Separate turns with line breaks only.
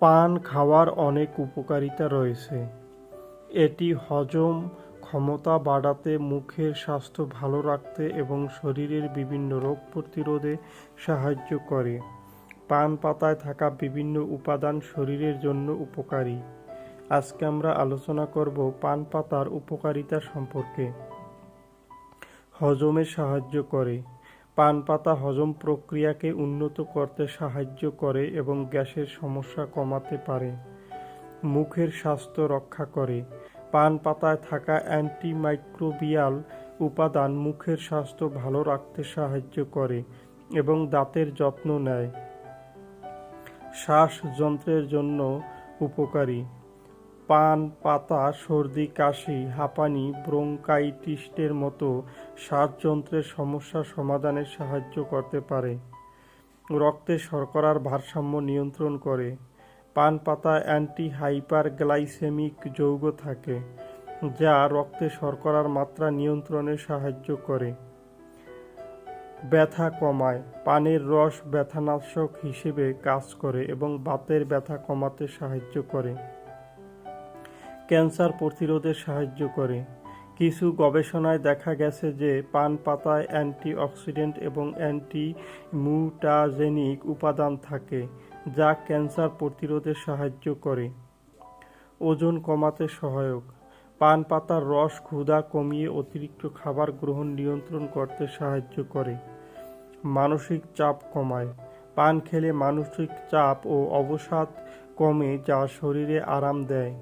পান খাওয়ার অনেক উপকারিতা রয়েছে। এটি হজম ক্ষমতা বাড়াতে, মুখের স্বাস্থ্য ভালো রাখতে এবং শরীরের বিভিন্ন রোগ প্রতিরোধে সাহায্য করে। পান পাতায় থাকা বিভিন্ন উপাদান শরীরের জন্য উপকারী। আজকে আমরা আলোচনা করব পান পাতার উপকারিতা সম্পর্কে। হজমে সাহায্য করে। পান পাতা হজম প্রক্রিয়াকে উন্নত করতে সাহায্য করে এবং গ্যাসের সমস্যা কমাতে পারে। মুখের স্বাস্থ্য রক্ষা করে। পান পাতায় থাকা অ্যান্টিমাইক্রোবিয়াল উপাদান মুখের স্বাস্থ্য ভালো রাখতে সাহায্য করে এবং দাঁতের যত্ন নেয়। শ্বাসযন্ত্রের জন্য উপকারী। পান, পাতা, সর্দি, কাশি, হাঁপানি, ব্রোঙ্কাইটিস্টের মতো শ্বাসযন্ত্রের সমস্যা সমাধানে সাহায্য করতে পারে। রক্তে শর্করার ভারসাম্য নিয়ন্ত্রণ করে। পান, পাতা অ্যান্টি হাইপার গ্লাইসেমিক যৌগ থাকে, যা রক্তে শর্করার মাত্রা নিয়ন্ত্রণে সাহায্য করে। ব্যথা কমায়। পানের রস ব্যথানাশক হিসেবে কাজ করে এবং বাতের ব্যথা কমাতে সাহায্য করে। ক্যান্সার প্রতিরোধে সাহায্য করে। কিছু গবেষণায় দেখা গেছে যে পান পাতায় অ্যান্টিঅক্সিডেন্ট এবং অ্যান্টি মিউটাজেনিক উপাদান থাকে, যা ক্যান্সার প্রতিরোধে সাহায্য করে। ওজন কমাতে সহায়ক। পান পাতার রস ক্ষুধা কমিয়ে অতিরিক্ত খাবার গ্রহণ নিয়ন্ত্রণ করতে সাহায্য করে। মানসিক চাপ কমায়। পান খেলে মানসিক চাপ ও অবসাদ কমে, যা শরীরে আরাম দেয়।